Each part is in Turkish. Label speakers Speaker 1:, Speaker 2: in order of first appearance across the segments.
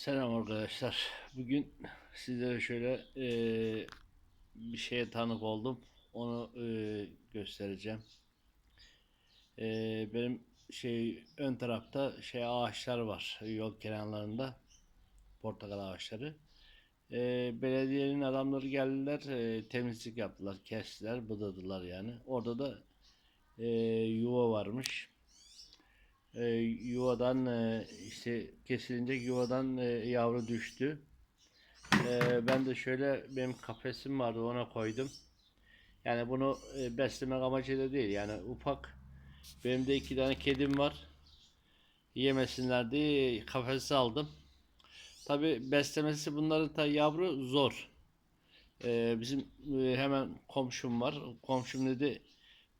Speaker 1: Selam arkadaşlar. Bugün sizlere şöyle eee, bir şeye tanık oldum. Onu eee, göstereceğim. Eee, benim şey ön tarafta şey ağaçlar var yol kenarlarında. Portakal ağaçları. Eee, belediyenin adamları geldiler, eee, temizlik yaptılar, kestiler, budadılar yani. Orada da eee, yuva varmış e, yuvadan e, işte kesilince yuvadan e, yavru düştü. E, ben de şöyle benim kafesim vardı ona koydum. Yani bunu e, beslemek amacıyla değil yani ufak. Benim de iki tane kedim var. Yemesinler diye kafesi aldım. Tabi beslemesi bunların da yavru zor. E, bizim e, hemen komşum var. Komşum dedi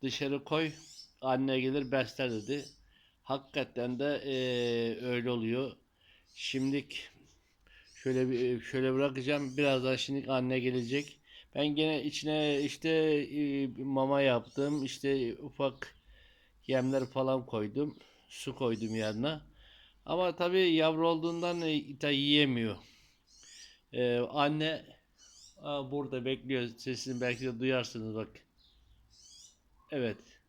Speaker 1: dışarı koy anne gelir besler dedi. Hakikaten de eee, öyle oluyor. Şimdilik şöyle bir şöyle bırakacağım. Birazdan şimdi anne gelecek. Ben gene içine işte mama yaptım. İşte ufak yemler falan koydum. Su koydum yanına. Ama tabii yavru olduğundan e, da yiyemiyor. Eee, anne burada bekliyor. Sesini belki de duyarsınız bak. Evet.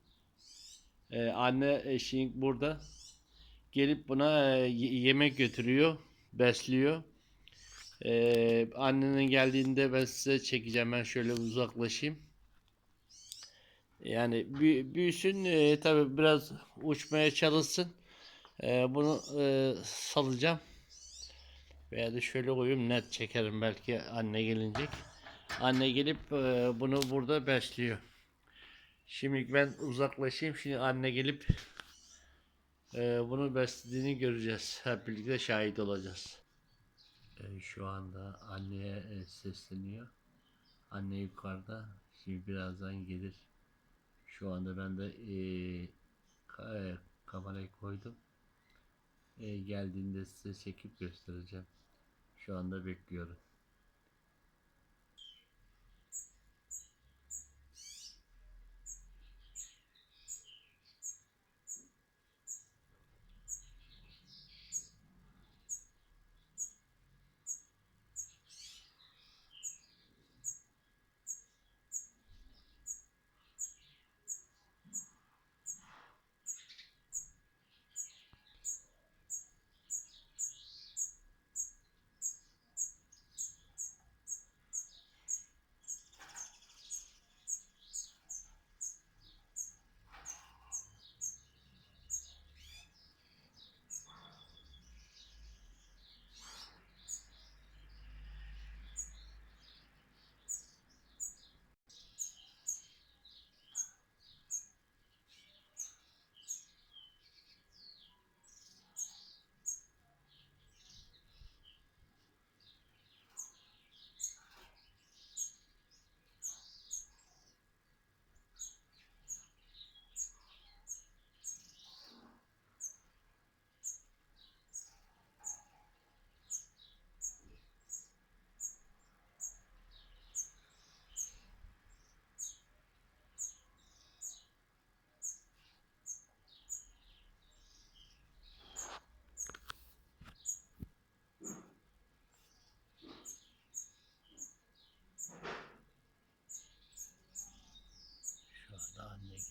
Speaker 1: Ee, anne eşin burada gelip buna e, yemek götürüyor, besliyor. Ee, annenin geldiğinde ben size çekeceğim. Ben şöyle uzaklaşayım. Yani büyü- büyüsün e, tabii biraz uçmaya çalışsın. Ee, bunu e, salacağım. Veya da şöyle koyayım net çekerim belki anne gelinecek. Anne gelip e, bunu burada besliyor. Şimdi ben uzaklaşayım. Şimdi anne gelip e, bunu beslediğini göreceğiz. Hep birlikte şahit olacağız. E, şu anda anneye e, sesleniyor. Anne yukarıda. Şimdi birazdan gelir. Şu anda ben de e, ka- e, kamerayı koydum. E, geldiğinde size çekip göstereceğim. Şu anda bekliyorum.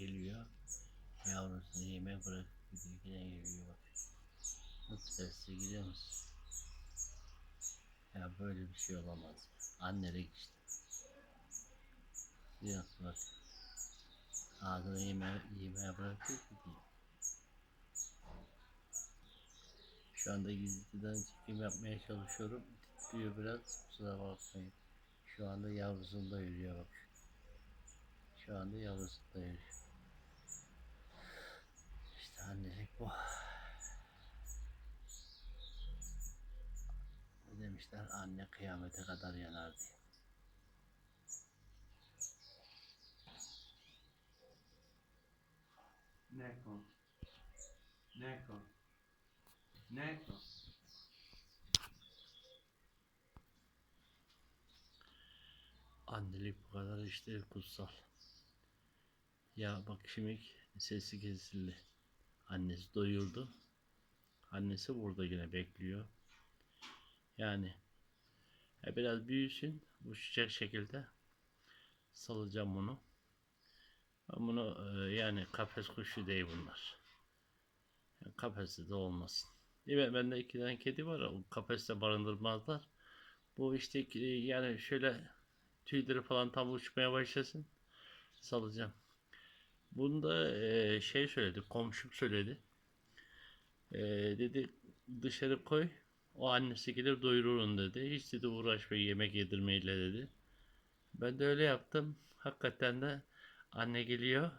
Speaker 1: Geliyor. Yavrusunu yemeğe bırakıp gidiyor. Geliyor bak. Nasıl sesli gidiyor musun? Ya böyle bir şey olamaz. Annelik işte. Biliyorsun bak. Ağzına yeme yemeğe bırakıyor gidiyor. Şu anda gizliden çekim yapmaya çalışıyorum. Titriyor biraz. Kusura bakmayın. Şu anda yavrusunda yürüyor bak. Şu anda yavrusunda yürüyor. Annelik bu. Ne demişler? Anne kıyamete kadar yanar diye.
Speaker 2: Neko. Neko. Neko.
Speaker 1: Annelik bu kadar işte kutsal. Ya bak şimdi sesi kesildi. Annesi doyurdu. Annesi burada yine bekliyor. Yani e, biraz büyüsün. Uçacak şekilde salacağım bunu. Ben bunu e, yani kafes kuşu değil bunlar. Yani kafeste de olmasın. Mi? Bende iki tane kedi var. O kafeste barındırmazlar. Bu işte e, yani şöyle tüyleri falan tam uçmaya başlasın. Salacağım. Bunda e, şey söyledi. Komşum söyledi. E, dedi dışarı koy. O annesi gelir doyurur onu dedi. Hiç dedi uğraşma yemek yedirmeyle dedi. Ben de öyle yaptım. Hakikaten de anne geliyor.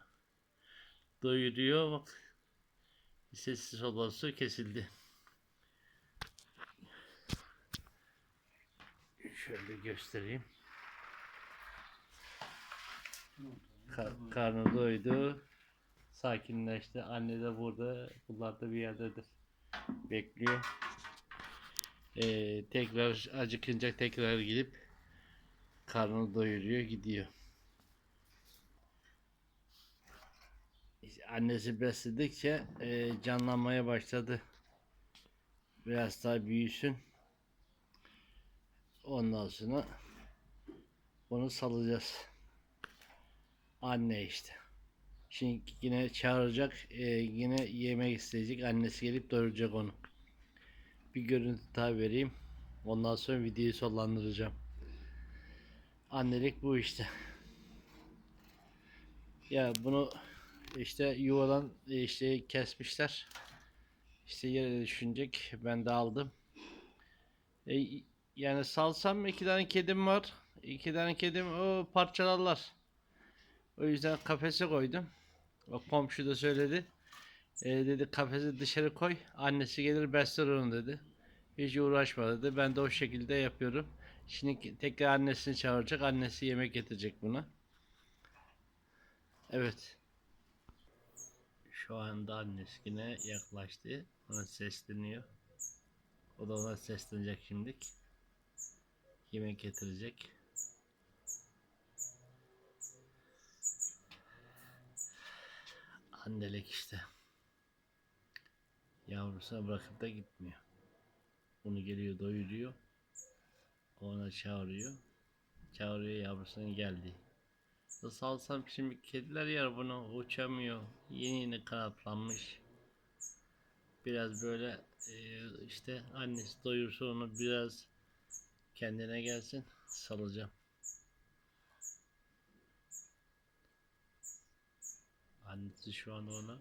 Speaker 1: Doyuruyor. Bak sessiz olası kesildi. Şöyle göstereyim. Ka- karnı doydu. Sakinleşti. Anne de burada. Bunlar da bir yerdedir. Bekliyor. Ee, tekrar acıkınca tekrar gidip karnını doyuruyor gidiyor. Annesi besledikçe e, canlanmaya başladı. Biraz daha büyüsün. Ondan sonra onu salacağız. Anne işte. Şimdi yine çağıracak, e, yine yemek isteyecek. Annesi gelip doyuracak onu. Bir görüntü daha vereyim. Ondan sonra videoyu sonlandıracağım. Annelik bu işte. Ya bunu işte yuvadan e, işte kesmişler. İşte yere düşünecek. Ben de aldım. E, yani salsam iki tane kedim var. İki tane kedim o parçalarlar. O yüzden kafese koydum. O komşu da söyledi. E, dedi kafesi dışarı koy. Annesi gelir besler onu dedi. Hiç uğraşma dedi. Ben de o şekilde yapıyorum. Şimdi tekrar annesini çağıracak. Annesi yemek getirecek buna. Evet. Şu anda annesi yine yaklaştı. Ona sesleniyor. O da ona seslenecek şimdilik. Yemek getirecek. Annelik işte. Yavrusuna bırakıp da gitmiyor. Bunu geliyor doyuruyor. Ona çağırıyor. Çağırıyor yavrusunun geldi. Salsam şimdi kediler yer bunu uçamıyor. Yeni yeni kanatlanmış. Biraz böyle e, işte annesi doyursa onu biraz kendine gelsin salacağım. Annesi şu anda ona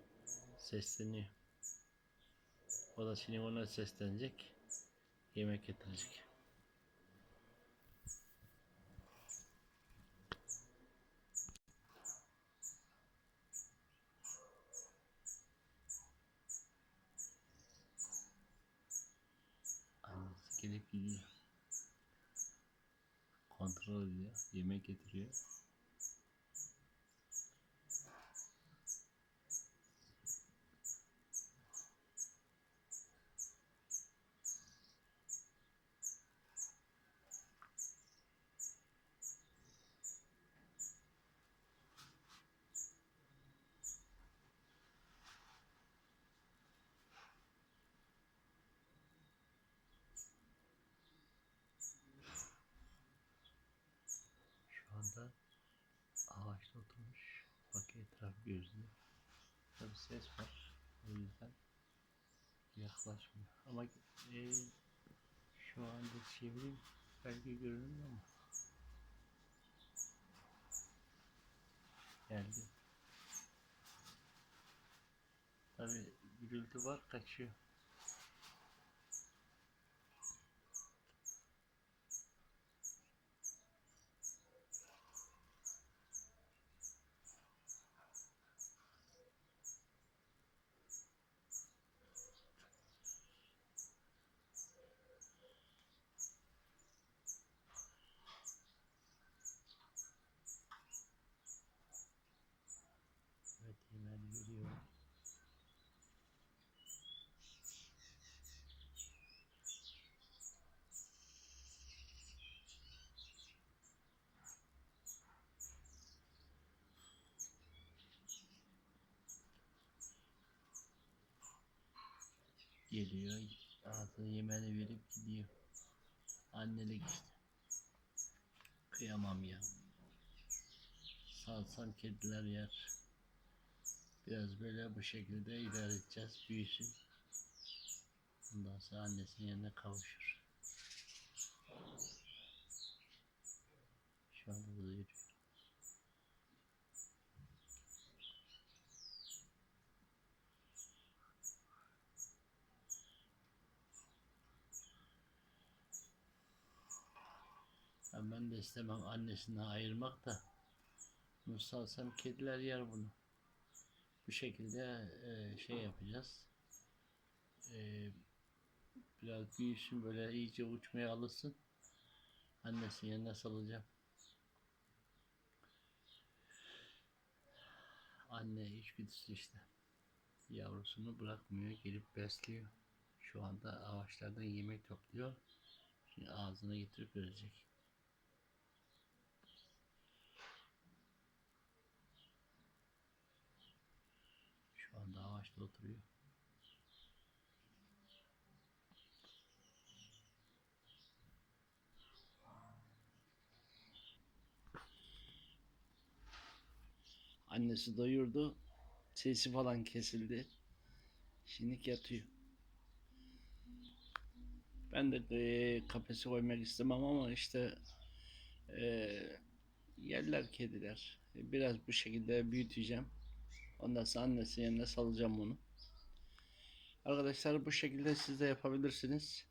Speaker 1: sesleniyor. O da şimdi ona seslenecek. Yemek getirecek. Annesi gelip gidiyor. Kontrol ediyor. Yemek getiriyor. Anda ağaçta oturmuş. Bak etraf gözlüyor. Tabi ses var. O yüzden yaklaşmıyor. Ama e, şu anda çevireyim. Belki görünür ama. Geldi. Tabi gürültü var kaçıyor. Evet hemen geliyor. Geliyor. Ağzına yemeğini verip gidiyor. Annelik işte. Kıyamam ya. Salsam kediler yer. Biraz böyle bu şekilde idare edeceğiz. Büyüsün. Ondan sonra annesinin yanına kavuşur. Şu anda burada yürüyor. Ben de istemem annesinden ayırmak da. Bunu salsam kediler yer bunu. Bu şekilde e, şey yapacağız. E, biraz büyüsün böyle iyice uçmaya alışsın. Annesinin yanına salacağım. Anne içgüdüsü işte. Yavrusunu bırakmıyor, gelip besliyor. Şu anda ağaçlardan yemek topluyor. Şimdi ağzına getirip verecek. Şu anda ağaçta oturuyor. Annesi doyurdu. Sesi falan kesildi. Şimdi yatıyor. Ben de e, koymak istemem ama işte e, yerler kediler. E, Biraz bu şekilde büyüteceğim. Ondan sonra annesinin yanına salacağım bunu. Arkadaşlar bu şekilde siz de yapabilirsiniz.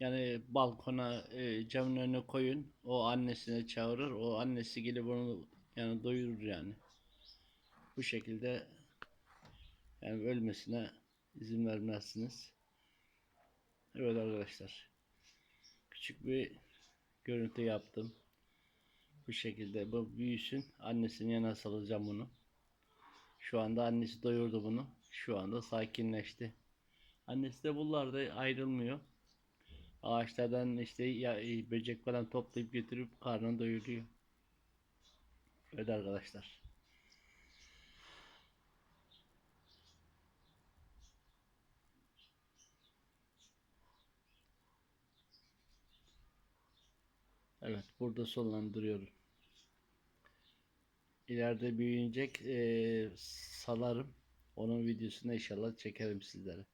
Speaker 1: Yani balkona e, camın önüne koyun. O annesine çağırır. O annesi gelip onu yani doyurur yani. Bu şekilde yani ölmesine izin vermezsiniz. Evet arkadaşlar. Küçük bir görüntü yaptım. Bu şekilde bu büyüsün. Annesinin yanına salacağım bunu. Şu anda annesi doyurdu bunu. Şu anda sakinleşti. Annesi de buralarda ayrılmıyor. Ağaçlardan işte ya, e, böcek falan toplayıp getirip karnını doyuruyor. Evet arkadaşlar. Evet burada sonlandırıyorum. İleride büyüyecek eee, salarım. Onun videosunu inşallah çekerim sizlere.